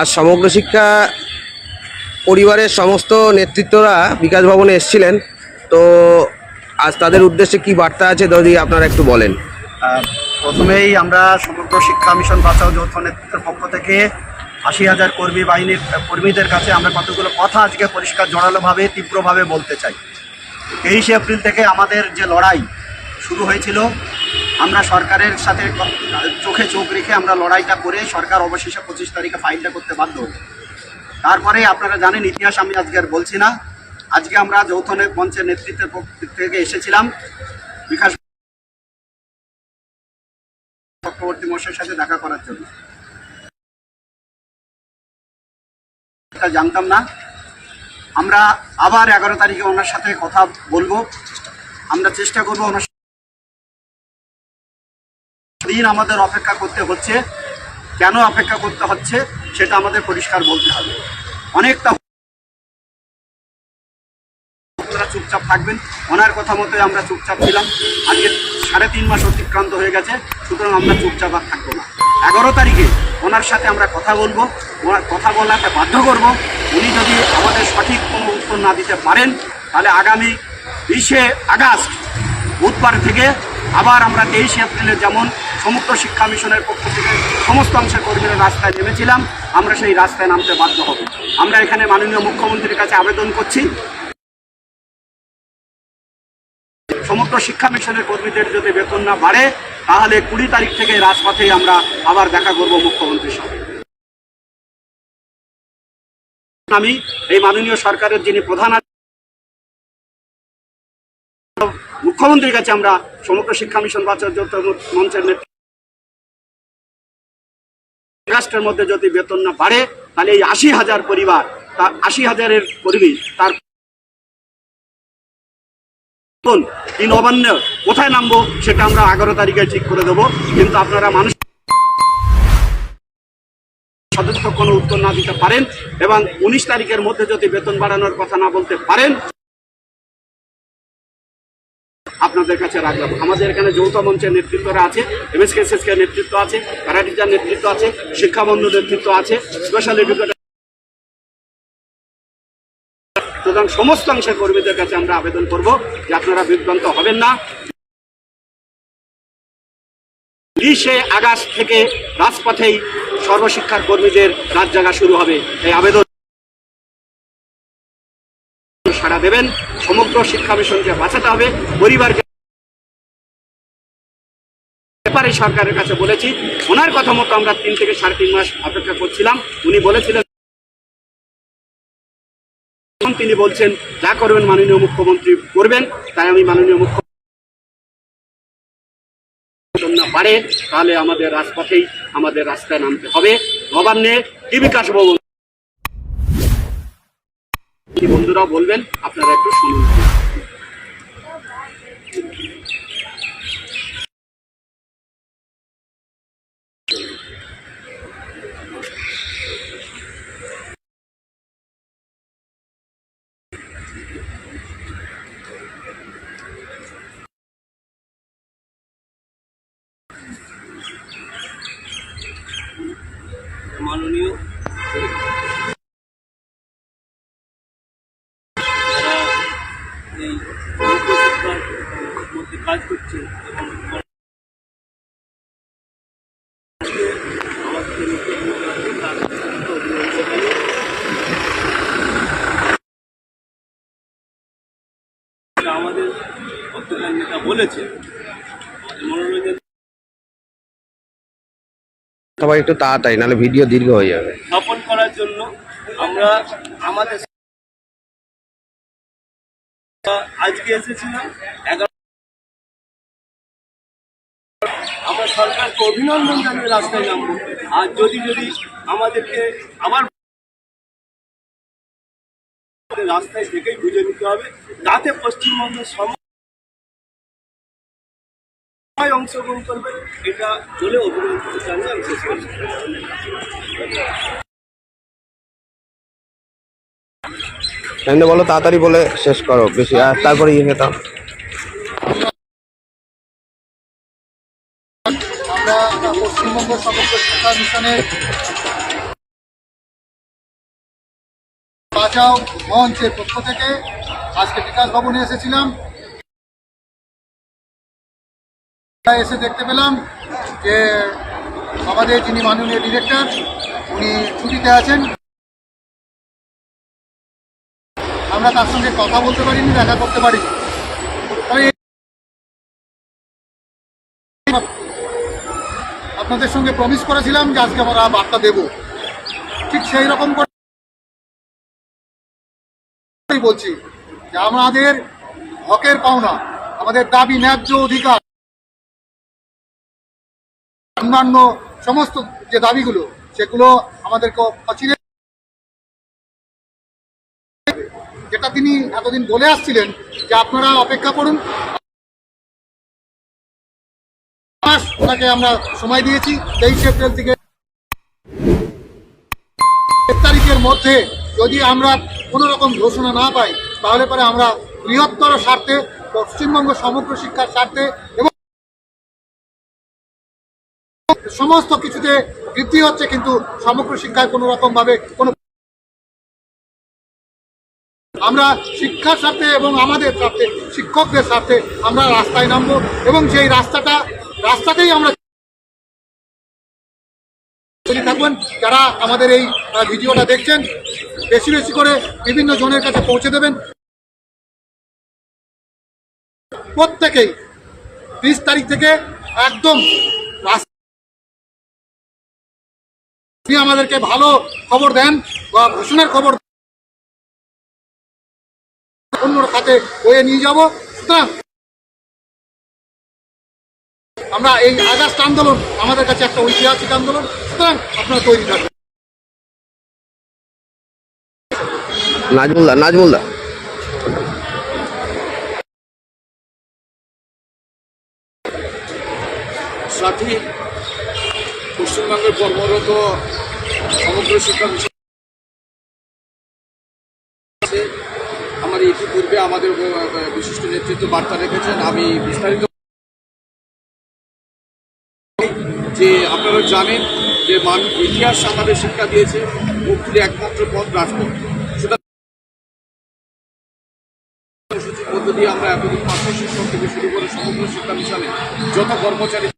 আজ সমগ্র শিক্ষা পরিবারের সমস্ত নেতৃত্বরা বিকাশ ভবনে এসেছিলেন। তো আজ তাদের উদ্দেশ্যে কি বার্তা আছে যদি আপনারা একটু বলেন। প্রথমেই আমরা সমগ্র শিক্ষা মিশন বাঁচাও যৌথ নেতৃত্বের পক্ষ থেকে আশি হাজার কর্মী বাহিনীর কর্মীদের কাছে আমরা কতগুলো কথা আজকে পরিষ্কার জোরালোভাবে, তীব্রভাবে বলতে চাই। তেইশে এপ্রিল থেকে আমাদের যে লড়াই শুরু হয়েছিল আমরা সরকারের সাথে চোখে চোখ রেখে আমরা লড়াইটা করে সরকার অবশেষে পঁচিশ তারিখে ফাইলটা করতে বাধ্য হলো তারপরে আপনারা জানেন, ইতিহাস আমি আজকে আর বলছি না। আজকে আমরা যৌথ মঞ্চের নেতৃত্বের থেকে এসেছিলাম। বিকাশ চক্রবর্তী মশাইয়ের সাথে দেখা করার জন্য। জানতাম না। আমরা আবার এগারো তারিখে ওনার সাথে কথা বলব। আমরা চেষ্টা করব ওনার দিন আমাদের অপেক্ষা করতে হচ্ছে, কেন অপেক্ষা করতে হচ্ছে, সেটা আমাদের পরিষ্কার বলতে হবে। অনেকটা আপনারা চুপচাপ থাকবেন, ওনার কথা মতোই আমরা চুপচাপ ছিলাম। আজকে সাড়ে তিন মাস অতিক্রান্ত হয়ে গেছে, সুতরাং আমরা চুপচাপ আর থাকব না। এগারো তারিখে ওনার সাথে আমরা কথা বলব, ওনার কথা বলাতে বাধ্য করব। উনি যদি আমাদের সঠিক কোনো উত্তর না দিতে পারেন, তাহলে আগামী বিশে আগস্ট বুধবার থেকে আবার আমরা তেইশে এপ্রিলে যেমন সমগ্র শিক্ষা মিশনের পক্ষ থেকে সমস্ত অংশের কর্মীরা রাস্তায় নেমেছিলাম। আমরা সেই রাস্তায় নামতে বাধ্য হব। আমরা এখানে মাননীয় মুখ্যমন্ত্রীর কাছে আবেদন করছি। সমগ্র শিক্ষা মিশনের কর্মীদের যদি বেতন না বাড়ে, তাহলে কুড়ি তারিখ থেকে রাজপথে আমরা আবার দেখা করব মুখ্যমন্ত্রীর সঙ্গে। আমি এই মাননীয় সরকারের যিনি প্রধান মুখ্যমন্ত্রীর কাছে আমরা সমগ্র শিক্ষা মিশন বাঁচার মঞ্চের রাষ্ট্রের মধ্যে যদি বেতন না বাড়ে, তাহলে এই আশি হাজার পরিবার তার আশি হাজারের কর্মী তার কি নবান্ন কোথায় নামবো, সেটা আমরা এগারো তারিখে ঠিক করে দেবো। কিন্তু আপনারা মানুষ সদস্য কোনো উত্তর না দিতে পারেন এবং উনিশ তারিখের মধ্যে যদি বেতন বাড়ানোর কথা না বলতে পারেন আপনাদের কাছে রাখলাম। আমাদের এখানে যৌথ মঞ্চের নেতৃত্বরা আছে, এমএসকেএসএসকে নেতৃত্ব আছে, প্যারাটিচার নেতৃত্ব আছে শিক্ষাবন্ধু নেতৃত্ব আছে স্পেশাল এডুকেটর সুতরাং সমস্ত অংশের কর্মীদের কাছে আমরা আবেদন করব যে আপনারা বিভ্রান্ত হবেন না। বিশে আগস্ট থেকে রাজপথেই সর্বশিক্ষার কর্মীদের রাত জাগা শুরু হবে। এই আবেদন সাড়া দেবেন। সমগ্র শিক্ষা মিশনকে বাঁচাতে হবে। পরিবারকে সরকারের কাছে বলেছি, ওনার কথা মতো আমরা তিন থেকে সাড়ে তিন মাস অপেক্ষা করছিলাম। উনি বলেছিলেন তিনি বলছেন, যা করবেন মাননীয় মুখ্যমন্ত্রী করবেন, তাই আমি মাননীয় মুখ্যমন্ত্রী না পারে, তাহলে আমাদের রাজপথেই আমাদের রাস্তায় নামতে হবে। নবান্নে কি বিকাশ ভবন কি বন্ধুরাও বলবেন, আপনারা একটু শুনুন। কাজ করছে। আমাদের বর্তমান নেতা বলেছে মনোরঞ্জন সবাই একটু তাড়াতাড়ি নাহলে ভিডিও দীর্ঘ হয়ে যাবে। স্থাপন করার জন্য আমরা আমাদের আজকে এসেছিলাম এগারো সরকারকে অভিনন্দন জানিয়ে রাস্তায় নামবো। আর যদি যদি আমাদেরকে আবার রাস্তায় থেকেই বুঝে নিতে হবে যাতে পশ্চিমবঙ্গের সবাই অংশগ্রহণ করবে, এটা বলে অভিনন্দন জানিয়ে আমি শেষ করছি। বলো তাড়াতাড়ি বলে শেষ করো, বেশি, আর তারপরে ইয়ে খেতাম শিক্ষা মিশনের বাঁচাও মঞ্চের পক্ষ থেকে। আজকে বিকাশ ভবনে এসেছিলাম। এসে দেখতে পেলাম যে আমাদের যিনি মাননীয় ডিরেক্টর উনি ছুটিতে আছেন। আমরা তার সঙ্গে কথা বলতে পারিনি, দেখা করতে পারিনি। আপনাদের সঙ্গে প্রমিস করেছিলাম যে আজকে আমরা বার্তা দেব। ঠিক সেই রকম করে বলছি যে আমাদের হকের পাওনা, আমাদের দাবি ন্যায্য অধিকার, অন্যান্য সমস্ত যে দাবিগুলো, সেগুলো আমাদেরকে অচিরে যেটা তিনি এতদিন বলে আসছিলেন যে আপনারা অপেক্ষা করুন। মাস ওনাকে আমরা সময় দিয়েছি, তেইশে এপ্রিল থেকে। এক তারিখের মধ্যে যদি আমরা কোনো রকম ঘোষণা না পাই, তাহলে পরে আমরা বৃহত্তর স্বার্থে, পশ্চিমবঙ্গ সমগ্র শিক্ষার স্বার্থে এবং সমস্ত কিছুতে বৃদ্ধি হচ্ছে, কিন্তু সমগ্র শিক্ষায় কোনো রকম ভাবে কোনো আমরা শিক্ষার স্বার্থে এবং আমাদের স্বার্থে, শিক্ষকদের স্বার্থে আমরা রাস্তায় নামবো এবং সেই রাস্তাটা রাস্তাতেই আমরা থাকবেন যারা আমাদের এই ভিডিওটা দেখছেন, বেশি বেশি করে বিভিন্ন জনের কাছে পৌঁছে দেবেন। প্রত্যেকেই বিশ তারিখ থেকে একদম আমাদেরকে ভালো খবর দেন বা ঘোষণার খবর অন্য খাতে বয়ে নিয়ে যাব। সুতরাং আমরা এই আগস্ট আন্দোলন আমাদের কাছে একটা ঐতিহাসিক আন্দোলন সুতরাং আপনারা তৈরি থাকবেন নাজমুলদা নাজমুলদা সাথী পশ্চিমবঙ্গের কর্মরত সমগ্র শিক্ষা। আমার ইতিপূর্বে আমাদের বিশিষ্ট নেতৃত্ব বার্তা রেখেছেন আমি বিস্তারিত যে আপনারা জানেন যে মান ইতিহাস আমাদের শিক্ষা দিয়েছে, মুক্তির একমাত্র পথ রাজপথ। সুতরাং কর্মসূচির মধ্য দিয়ে আমরা এতদিন শিক্ষক থেকে শুরু করে সমগ্র শিক্ষা মিশনে যত কর্মচারী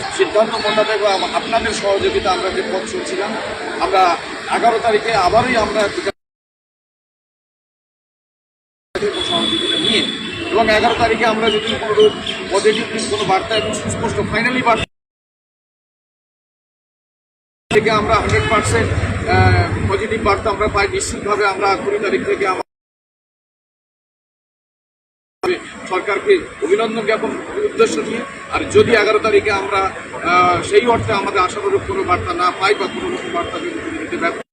সিদ্ধান্ত মোতাবেক আপনাদের সহযোগিতা আমরা যে পথ চলছিলাম, আমরা এগারো তারিখে আবারই আমরা সহযোগিতা নিয়ে এবং এগারো তারিখে আমরা যদি কোনো পজিটিভ কোনো বার্তা এবং সুস্পষ্ট ফাইনালি বার্তা থেকে আমরা হান্ড্রেড পার্সেন্ট পজিটিভ বার্তা আমরা পাই, নিশ্চিতভাবে আমরা কুড়ি তারিখ থেকে সরকারকে অভিনন্দন জ্ঞাপন উদ্দেশ্য নিয়ে, আর যদি এগারো তারিখে আমরা সেই অর্থে আমাদের আশানুরূপ কোনো বার্তা না পাই বা কোনো রকম বার্তা যদি দিতে ব্যর্থ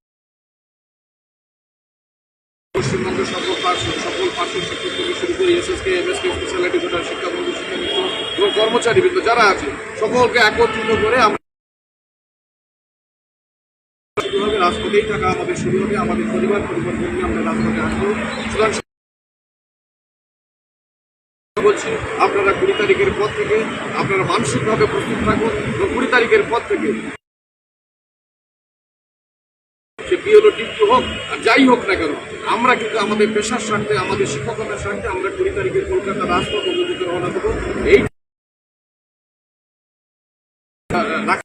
কর্মচারীবৃন্দ যারা আছে, সকলকে একত্রিত করে আমরা রাজপথেই থাকা আমাদের শুরু হবে, আমাদের পরিবার পরিবার নিয়ে আমরা রাজপথে আসব। বলছি, আপনারা কুড়ি তারিখের পর থেকে আপনারা মানসিকভাবে প্রস্তুত থাকুন এবং কুড়ি তারিখের পর থেকে হোক, আর যাই হোক না কেন, আমরা কিন্তু আমাদের পেশার স্বার্থে, আমাদের শিক্ষকতার স্বার্থে আমরা কুড়ি তারিখে কলকাতা রাজপথ অভিমুখে রওনা দেবো। এই 来